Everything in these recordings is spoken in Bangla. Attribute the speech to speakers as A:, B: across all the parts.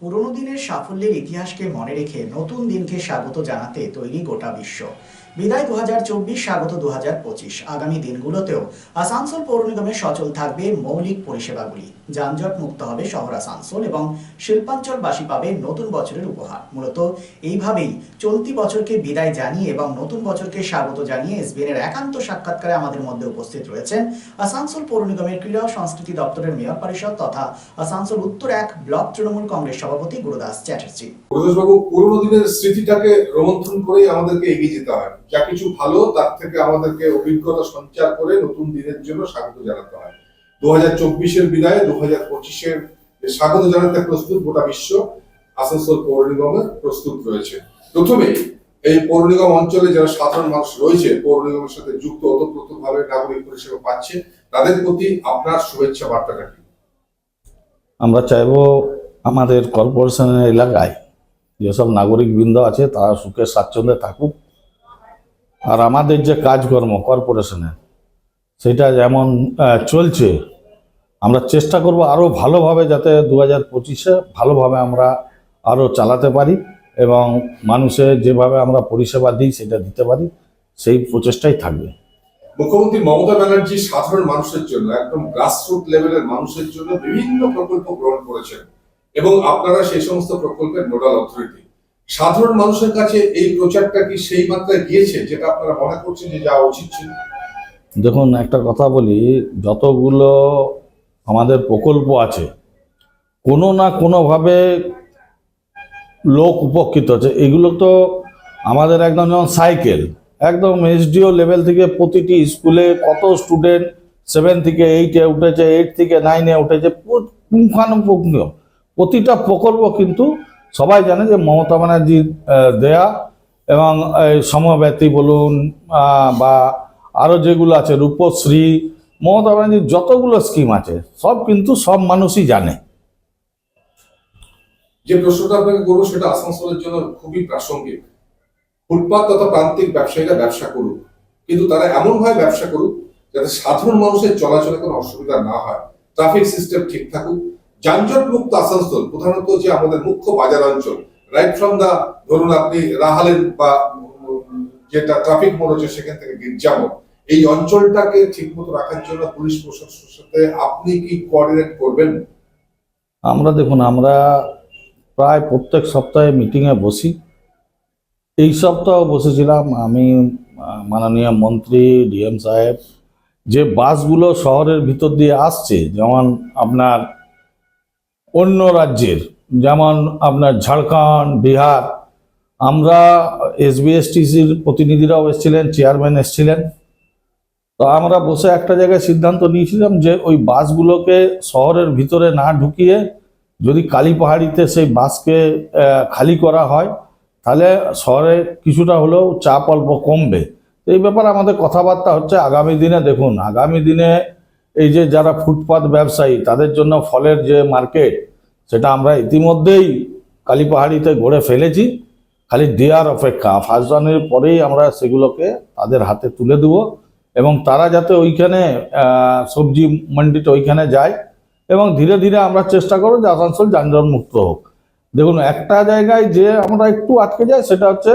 A: পুরনো দিনের সাফল্যের ইতিহাসকে মনে রেখে নতুন দিনকে স্বাগত জানাতে তৈরি গোটা বিশ্ব। বিদায় দু হাজার চব্বিশ, স্বাগত দু হাজার পঁচিশ। আগামী দিনগুলোতেও আসানসোল পৌর নিগমে সচল থাকবে মৌলিক পরিষেবাগুলি। যানজট মুক্ত হবে শহর আসানসোল এবং শিল্পাঞ্চলবাসী পাবে নতুন বছরের উপহার। মূলত এইভাবেই চলতি বছরকে বিদায় জানিয়ে এবং নতুন বছরকে স্বাগত জানিয়ে এসবিএন এর একান্ত সাক্ষাৎকারে আমাদের মধ্যে উপস্থিত রয়েছেন আসানসোল পৌর নিগমের ক্রীড়া সংস্কৃতি দপ্তরের মেয়র পরিষদ তথা আসানসোল উত্তর এক ব্লক তৃণমূল কংগ্রেস সভাপতি গুরুদাস চ্যাটার্জি।
B: বাবু পুরোনো দিনের স্মৃতিটাকে রোমন্থন করেই আমাদেরকে এগিয়ে যেতে হয়। যা কিছু ভালো, তার থেকে আমাদেরকে অভিজ্ঞতা সঞ্চার করে নতুন দিনের জন্য স্বাগত জানাতে হয়। দু হাজার চব্বিশের বিদায়ে দু হাজার পঁচিশের স্বাগত জানাতে প্রস্তুত গোটা বিশ্ব, আসানসোল পৌর নিগমে প্রস্তুত রয়েছে। প্রথমে, এই পৌর নিগম অঞ্চলে যারা সাধারণ মানুষ রয়েছে, পৌর নিগমের সাথে যুক্ত, ওতপ্রোতভাবে নাগরিক পরিষেবা পাচ্ছে, তাদের প্রতি আপনার শুভেচ্ছা বার্তাটা কি?
C: আমরা চাইব আমাদের কর্পোরেশনের এলাকায় যেসব নাগরিকবৃন্দ আছে, তারা সুখে স্বাচ্ছন্দ্যে থাকুক। আর আমাদের যে কাজকর্ম কর্পোরেশনের সেটা যেমন চলছে, আমরা চেষ্টা করব আরও ভালোভাবে যাতে দু হাজার পঁচিশে ভালোভাবে আমরা আরও চালাতে পারি এবং মানুষের যেভাবে আমরা পরিষেবা দিই সেটা দিতে পারি, সেই প্রচেষ্টাই থাকবে।
B: মুখ্যমন্ত্রী মমতা ব্যানার্জি সাধারণ মানুষের জন্য, একদম গ্রাসরুট লেভেলের মানুষের জন্য বিভিন্ন প্রকল্প গ্রহণ করেছেন এবং আপনারা সেই সমস্ত প্রকল্পের নোডাল অথরিটি সাধারণ মানুষের কাছে এই প্রচারটা কি সেই মাত্রায় গিয়েছে, যেটা আপনারা মনে করছেন যে যাওয়া উচিত ছিল?
C: দেখুন, একটা কথা বলি, যতগুলো আমাদের প্রকল্প আছে, কোনো না কোনোভাবে লোক উপকৃত হচ্ছে। এগুলো তো আমাদের একদম যেমন সাইকেল, একদম এসডিও লেভেল থেকে প্রতিটি স্কুলে কত স্টুডেন্ট সেভেন থেকে এইটে উঠেছে এইট থেকে নাইনে উঠেছে পুঙ্খানুপুঙ্খ। প্রতিটা প্রকল্প কিন্তু সবাই জানে যে মমতা ব্যানার্জির দেয়া এবং এই সমব্যথী বলুন বা আরও যেগুলো আছে, রূপশ্রী, মমতা ব্যানার্জির যতগুলো স্কিম আছে, সব কিন্তু সব মানুষই জানে।
B: যে প্রশ্নটা আপনাকে করব সেটা আসানসোলের জন্য খুবই প্রাসঙ্গিক। ফুটপাত তথা প্রান্তিক ব্যবসায়ীরা ব্যবসা করুক, কিন্তু তারা এমন ভাবে ব্যবসা করুক যাতে সাধারণ মানুষের চলাচলে কোনো অসুবিধা না হয়। ট্রাফিক সিস্টেম ঠিক থাকুক যানজট মুক্ত আসানসোল, প্রধানত যে আমাদের মুখ্য বাজার অঞ্চল। রাইট ফ্রম দা ধরুন আপনি রাহালেন বা যেটা ট্রাফিক মোড় হচ্ছে সেখান থেকে গির্জামোড়। এই অঞ্চলটাকে ঠিক মতো রাখার জন্য পুলিশ প্রশাসনের সাথে আপনি কি কোঅর্ডিনেট করবেন?
C: আমরা দেখুন, আমরা প্রায় প্রত্যেক সপ্তাহে মিটিংয়ে বসি। এই সপ্তাহ বসেছিলাম আমি, মাননীয় মন্ত্রী, ডিএম সাহেব। যে বাসগুলো শহরের ভিতর দিয়ে আসছে, যেমন আপনার অন্য রাজ্যের, যেমন আপনার ঝাড়খণ্ড, বিহার, আমরা এসবিএসটিসির প্রতিনিধিরাও এসেছিলেন চেয়ারম্যান এসেছিলেন। তো আমরা বসে একটা জায়গায় সিদ্ধান্ত নিয়েছিলাম যে ওই বাসগুলোকে শহরের ভিতরে না ঢুকিয়ে যদি কালীপাহাড়িতে সেই বাসকে খালি করা হয়, তাহলে শহরে কিছুটা হলেও চাপ অল্প কমবে। এই ব্যাপারে আমাদের কথাবার্তা হচ্ছে আগামী দিনে দেখুন, আগামী দিনে এই যে যারা ফুটপাত ব্যবসায়ী, তাদের জন্য ফলের যে মার্কেট, সেটা আমরা ইতিমধ্যেই কালীপাহাড়িতে গড়ে ফেলেছি। খালি দেওয়ার অপেক্ষা ফার্স্ট জানুয়ারির পরেই আমরা সেগুলোকে তাদের হাতে তুলে দেবো এবং তারা যাতে ওইখানে সবজি মন্ডিতে ওইখানে যায় এবং ধীরে ধীরে আমরা চেষ্টা করব যে আসানসোল যানজট মুক্ত হোক। দেখুন, একটা জায়গায় যে আমরা একটু আটকে যাই, সেটা হচ্ছে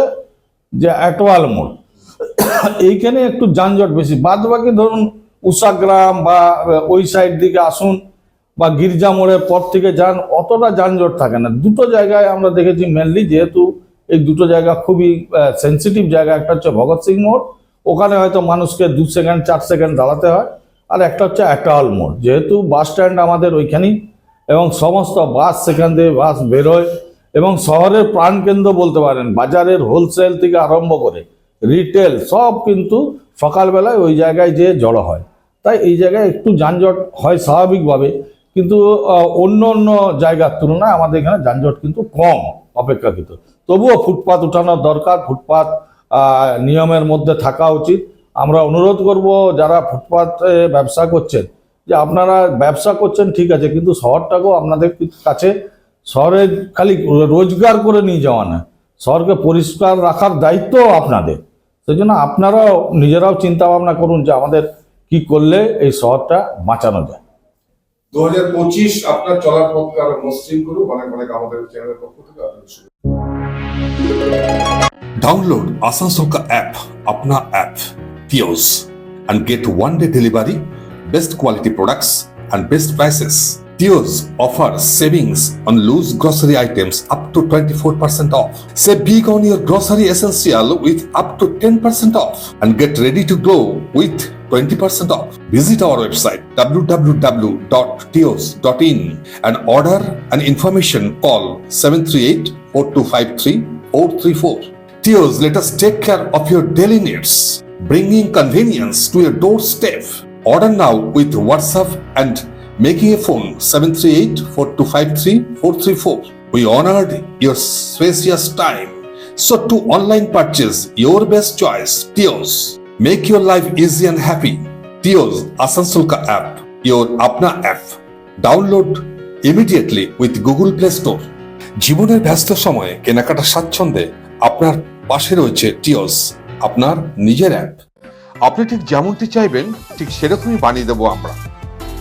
C: যে অ্যাটোয়াল মোড়। এইখানে একটু যানজট বেশি। বাদ বাকি ধরুন উষাগ্রাম বা ওই সাইড দিকে আসুন বা গির্জা মোড়ের পর থেকে যান, অতটা যানজট থাকে না। দুটো জায়গায় আমরা দেখেছি মেনলি যেহেতু এই দুটো জায়গা খুবই সেন্সিটিভ জায়গা, একটা হচ্ছে ভগৎ সিং মোড়, ওখানে হয়তো মানুষকে দু সেকেন্ড চার সেকেন্ড দাঁড়াতে হয়। আর একটা হচ্ছে অ্যাটাল মোড়, যেহেতু বাস স্ট্যান্ড আমাদের ওইখানেই এবং সমস্ত বাস সেখান থেকে বাস বেরোয় এবং শহরের প্রাণকেন্দ্র বলতে পারেন, বাজারের হোলসেল থেকে আরম্ভ করে রিটেল সব কিন্তু সকালবেলায় ওই জায়গায় যেয়ে জড়ো হয়। তাই এই জায়গায় একটু যানজট হয় স্বাভাবিকভাবে। কিন্তু অন্য অন্য জায়গার তুলনায় আমাদের এখানে যানজট কিন্তু কম অপেক্ষাকৃত। তবুও ফুটপাত উঠানোর দরকার, ফুটপাত নিয়মের মধ্যে থাকা উচিত। আমরা অনুরোধ করব যারা ফুটপাতে ব্যবসা করছেন যে আপনারা ব্যবসা করছেন ঠিক আছে, কিন্তু শহরটাকেও আপনাদের কাছে শহরে খালি রোজগার করে নিয়ে যাওয়া না। শহরকে পরিষ্কার রাখার দায়িত্ব আপনাদের। সেই জন্য আপনারাও নিজেরাও চিন্তা ভাবনা করুন যে আমাদের কি করলে এই শহরটা বাঁচানো যায়
D: দু হাজার পঁচিশ আপনার চলার পথকে আরও মসৃণ করুক অনেক অনেক আমাদের চ্যানেলের পক্ষ থেকে।
B: Download Asansol ka app, Apna app, Tios, and get one day delivery, best quality products, and best prices. Tios offers savings on loose grocery items up to 24% off. Save big on your grocery essential with up to 10% off and get ready to glow with 20% off. Visit our website www.tios.in and order an information call 738 4253 434. Tears, let us take care of your daily needs, bringing convenience to your doorstep. Order now with WhatsApp and making a phone 738-4253-434. We honored your spacious time. So to online purchase your best choice, Teos. Make your life easy and happy. Teos Asansol ka app, your Apna app. Download immediately with Google Play Store. জীবনের ব্যস্ত সময়ে কেনাকাটা স্বাচ্ছন্দ্যে আপনার পাশে রয়েছে টিওস আপনার নিজের অ্যাপ আপনি ঠিক যেমনটি চাইবেন ঠিক সেরকমই বানিয়ে দেবো আমরা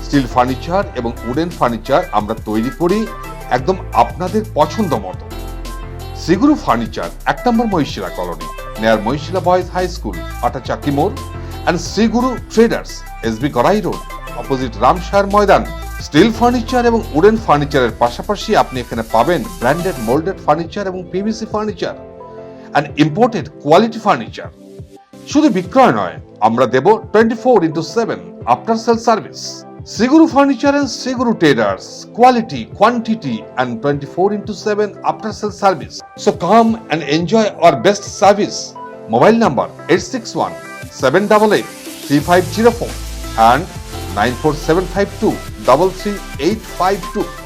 B: স্টিল ফার্নিচার এবং উডেন ফার্নিচার আমরা তৈরি করি একদম আপনাদের পছন্দ মতো সিগুরু ফার্নিচার এক নম্বর Mahishila colony near Mahishila boys high school আটা চাকি মোড় and Shriguru traders SB Garai road opposite Ramshayar Maidan steel furniture এবং উডেন ফার্নিচারের পাশাপাশি আপনি এখানে পাবেন ব্র্যান্ডেড মোল্ডেড ফার্নিচার এবং PVC furniture and imported quality furniture শুধু বিক্রয় নয়, আমরা দেব twenty four into seven after sale service Siguru furniture and Siguru traders quality quantity and twenty four into seven after sale service So come and enjoy our best service. Mobile number 861 788 3504 and 94752 33852.